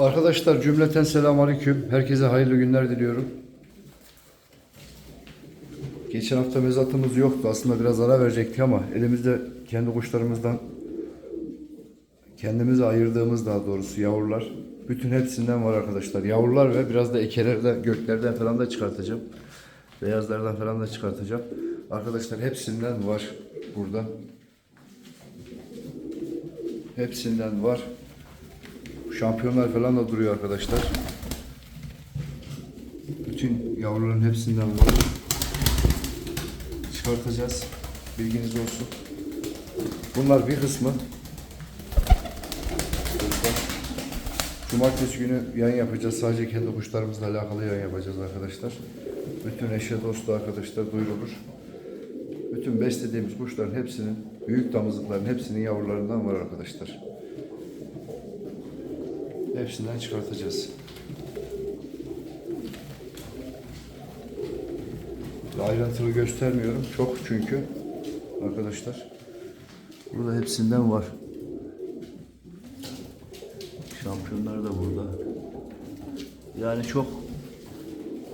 Arkadaşlar cümleten selamünaleyküm. Herkese hayırlı günler diliyorum. Geçen hafta mezatımız yoktu. Aslında biraz ara verecektik ama elimizde kendi kuşlarımızdan kendimize ayırdığımız daha doğrusu yavrular. Bütün hepsinden var arkadaşlar. Yavrular ve biraz da ekelerden, göklerden falan da çıkartacağım. Beyazlardan falan da çıkartacağım. Arkadaşlar hepsinden var burada. Hepsinden var. Şampiyonlar falan da duruyor arkadaşlar. Bütün yavruların hepsinden var. Çıkartacağız. Bilginiz olsun. Bunlar bir kısmı. Cumartesi günü yayın yapacağız. Sadece kendi kuşlarımızla alakalı yayın yapacağız arkadaşlar. Bütün eşe dostu arkadaşlar duyurulur. Bütün beslediğimiz kuşların hepsinin, büyük damızlıkların hepsinin yavrularından var arkadaşlar. Hepsinden çıkartacağız. Ayrıntılı göstermiyorum. Çok çünkü arkadaşlar. Burada hepsinden var. Şampiyonlar da burada. Yani çok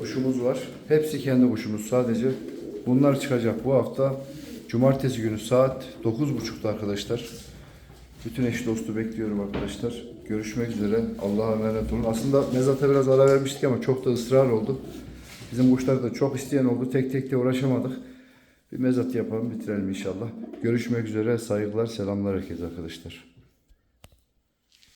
kuşumuz var. Hepsi kendi kuşumuz sadece. Bunlar çıkacak bu hafta. Cumartesi günü saat 9.30'da arkadaşlar. Bütün eş dostu bekliyorum arkadaşlar. Görüşmek üzere. Allah'a emanet olun. Aslında mezata biraz ara vermiştik ama çok da ısrar oldu. Bizim kuşlar da çok isteyen oldu. Tek tek de uğraşamadık. Bir mezat yapalım bitirelim inşallah. Görüşmek üzere. Saygılar, selamlar herkese arkadaşlar.